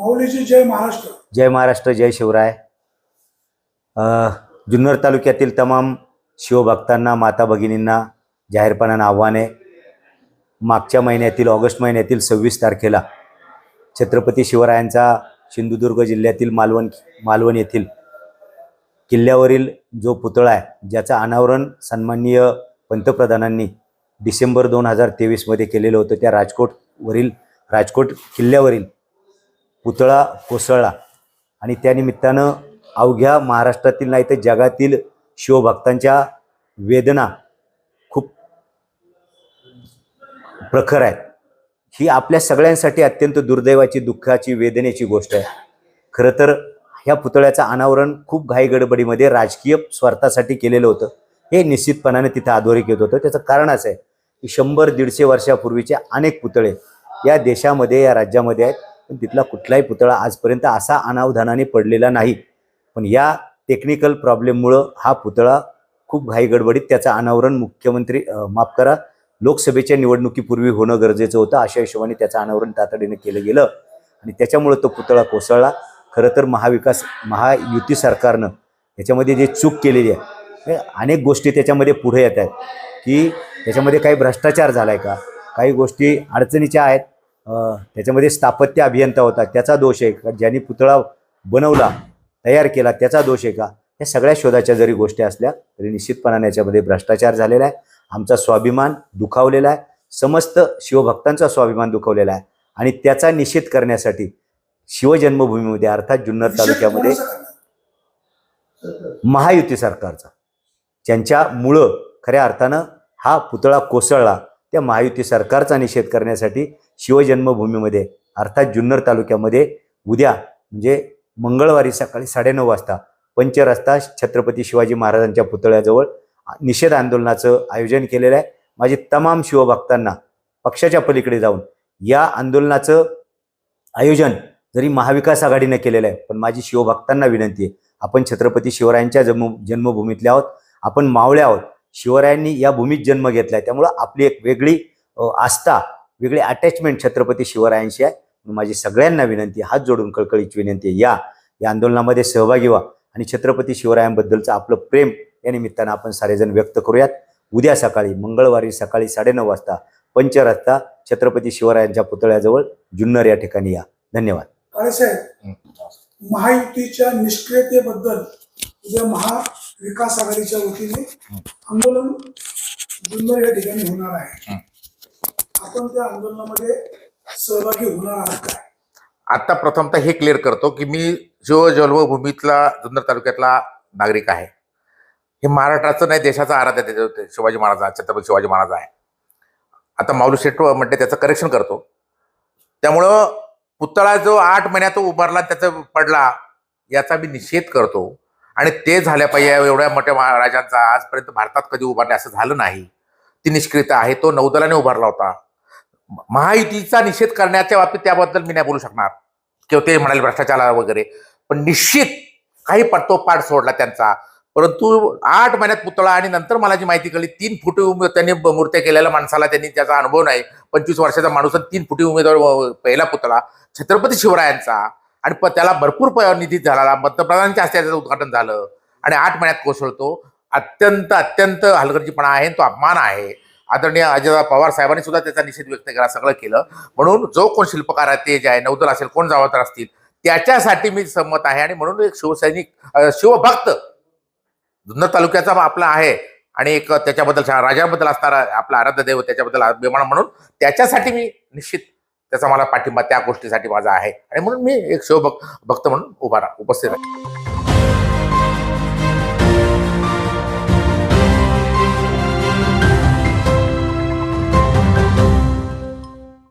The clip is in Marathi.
माऊलीची जय महाराष्ट्र. जय महाराष्ट्र जय शिवराय. जुन्नर तालुक्यातील तमाम शिवभक्तांना माता भगिनींना जाहीरपणानं आव्हान. आहे मागच्या महिन्यातील ऑगस्ट महिन्यातील सव्वीस तारखेला छत्रपती शिवरायांचा सिंधुदुर्ग जिल्ह्यातील मालवण मालवण येथील किल्ल्यावरील जो पुतळा आहे ज्याचं अनावरण सन्माननीय पंतप्रधानांनी डिसेंबर दोन हजार तेवीसमध्ये केलेलं होतं त्या राजकोटवरील राजकोट किल्ल्यावरील पुतळा कोसळला. आणि त्यानिमित्तानं अवघ्या महाराष्ट्रातील नाही तर जगातील शिवभक्तांच्या वेदना खूप प्रखर आहेत. ही आपल्या सगळ्यांसाठी अत्यंत दुर्दैवाची दुःखाची वेदनेची गोष्ट आहे. खरं तर ह्या पुतळ्याचं अनावरण खूप घाईगडबडीमध्ये राजकीय स्वार्थासाठी केलेलं होतं. हे निश्चितपणाने तिथं अधोरेख येत होतं. त्याचं कारण असं आहे की शंभर दीडशे वर्षापूर्वीचे अनेक पुतळे या देशामध्ये या राज्यामध्ये आहेत. पण तिथला कुठलाही पुतळा आजपर्यंत असा अनावधानाने पडलेला नाही. पण या टेक्निकल प्रॉब्लेममुळं हा पुतळा खूप घाईगडबडीत त्याचं अनावरण मुख्यमंत्री माफ करा लोकसभेच्या निवडणुकीपूर्वी होणं गरजेचं होतं. अशा हिशोबाने त्याचं अनावरण तातडीनं केलं गेलं आणि त्याच्यामुळं तो पुतळा कोसळला. खरं तर महाविकास महायुती सरकारनं याच्यामध्ये जे चूक केलेली आहे हे अनेक गोष्टी त्याच्यामध्ये पुढे येत आहेत. की त्याच्यामध्ये काही भ्रष्टाचार झाला आहे का? काही गोष्टी अडचणीच्या आहेत. त्याच्यामध्ये स्थापत्य अभियंता होता त्याचा दोष आहे का? ज्यांनी पुतळा बनवला तयार केला त्याचा दोष आहे का? या सगळ्या शोधाच्या जरी गोष्टी असल्या तरी निश्चितपणाने याच्यामध्ये भ्रष्टाचार झालेला आहे. आमचा स्वाभिमान दुखावलेला आहे. समस्त शिवभक्तांचा स्वाभिमान दुखावलेला आहे. आणि त्याचा निषेध करण्यासाठी शिवजन्मभूमीमध्ये अर्थात जुन्नर तालुक्यामध्ये? महायुती सरकारचा. ज्यांच्यामुळं खऱ्या अर्थानं हा पुतळा कोसळला त्या महायुती सरकारचा निषेध करण्यासाठी शिवजन्मभूमीमध्ये अर्थात जुन्नर तालुक्यामध्ये उद्या म्हणजे मंगळवारी सकाळी साडेनऊ वाजता पंचरस्ता छत्रपती शिवाजी महाराजांच्या पुतळ्याजवळ निषेध आंदोलनाचं आयोजन केलेलं आहे. माझे तमाम शिवभक्तांना पक्षाच्या पलीकडे जाऊन या आंदोलनाचं आयोजन जरी महाविकास आघाडीनं केलेलं आहे पण माझी शिवभक्तांना विनंती आहे आपण छत्रपती शिवरायांच्या जन्म जन्मभूमीतले आहोत आपण मावळे आहोत शिवरायांनी या भूमीत जन्म घेतला आहे त्यामुळं आपली एक वेगळी आस्था वेगळी अटॅचमेंट छत्रपती शिवरायांशी आहे. म्हणून माझी सगळ्यांना विनंती हात जोडून कळकळीची विनंती आहे. या या आंदोलनामध्ये सहभागी व्हा आणि छत्रपती शिवरायांबद्दलचं आपलं प्रेम या निमित्तानं आपण सारेजण व्यक्त करूयात. उद्या सकाळी मंगळवारी सकाळी साडेनऊ वाजता पंचरस्ता छत्रपती शिवरायांच्या पुतळ्याजवळ जुन्नर या ठिकाणी या. धन्यवाद. काळेसाहेब महायुतीच्या निष्क्रियतेबद्दल उद्या महाविकास आघाडीच्या वतीने आंदोलन जुन्नर या ठिकाणी होणार आहे. आपण त्या आंदोलनामध्ये सहभागी होणार आहात काय? आता प्रथमतः हे क्लिअर करतो की मी जो जन्मभूमीतला जुन्नर तालुक्यातला नागरिक आहे हे महाराष्ट्राचं नाही देशाचा आराध्य त्याच्या शिवाजी महाराज छत्रपती शिवाजी महाराज आहे. आता माऊली शेट म्हणते त्याचं करेक्शन करतो. त्यामुळं पुतळा जो आठ महिन्यात उभारला त्याचा पडला याचा मी निषेध करतो. आणि ते झाल्या पाहिजे एवढ्या मोठ्या महाराजांचा आजपर्यंत भारतात कधी उभारले असं झालं नाही. ती निष्क्रियता आहे तो नौदलाने उभारला होता. महायुतीचा निषेध करण्याच्या बाबतीत त्याबद्दल मी नाही बोलू शकणार. किंवा ते म्हणाले भ्रष्टाचार वगैरे. पण निश्चित काही पडतो पाठ सोडला त्यांचा. परंतु आठ महिन्यात पुतळा आणि नंतर मला जी माहिती कळली तीन फुटी उमे त्यांनी ब- मूर्त्या केलेल्या माणसाला त्यांनी त्याचा अनुभव नाही. पंचवीस वर्षाचा माणूस तीन फुटी उमेदवार पहिला पुतळा. छत्रपती शिवरायांचा. आणि प- त्याला भरपूर निधी झाला. पंतप्रधानांच्या हस्ते त्याचं उद्घाटन झालं. आणि आठ महिन्यात कोसळतो. अत्यंत अत्यंत हलगर्जीपणा आहे. तो अपमान आहे. आदरणीय अजय पवार साहेबांनी सुद्धा त्याचा निषेध व्यक्त केला सगळं केलं. म्हणून जो कोण शिल्पकार आहे ते जे आहे नौदल असेल कोण जबाबदार असतील त्याच्यासाठी मी संमत आहे. आणि म्हणून एक शिवसैनिक शिवभक्त जुन्नर तालुक्याचा आपला आहे. आणि एक त्याच्याबद्दल राजाबद्दल असणारा आपला आराध्य देव त्याच्याबद्दल अभिमान म्हणून त्याच्यासाठी मी निश्चित त्याचा मला पाठिंबा त्या गोष्टीसाठी माझा आहे. आणि म्हणून मी एक शिवभक्त भक्त म्हणून उभा उपस्थित आहे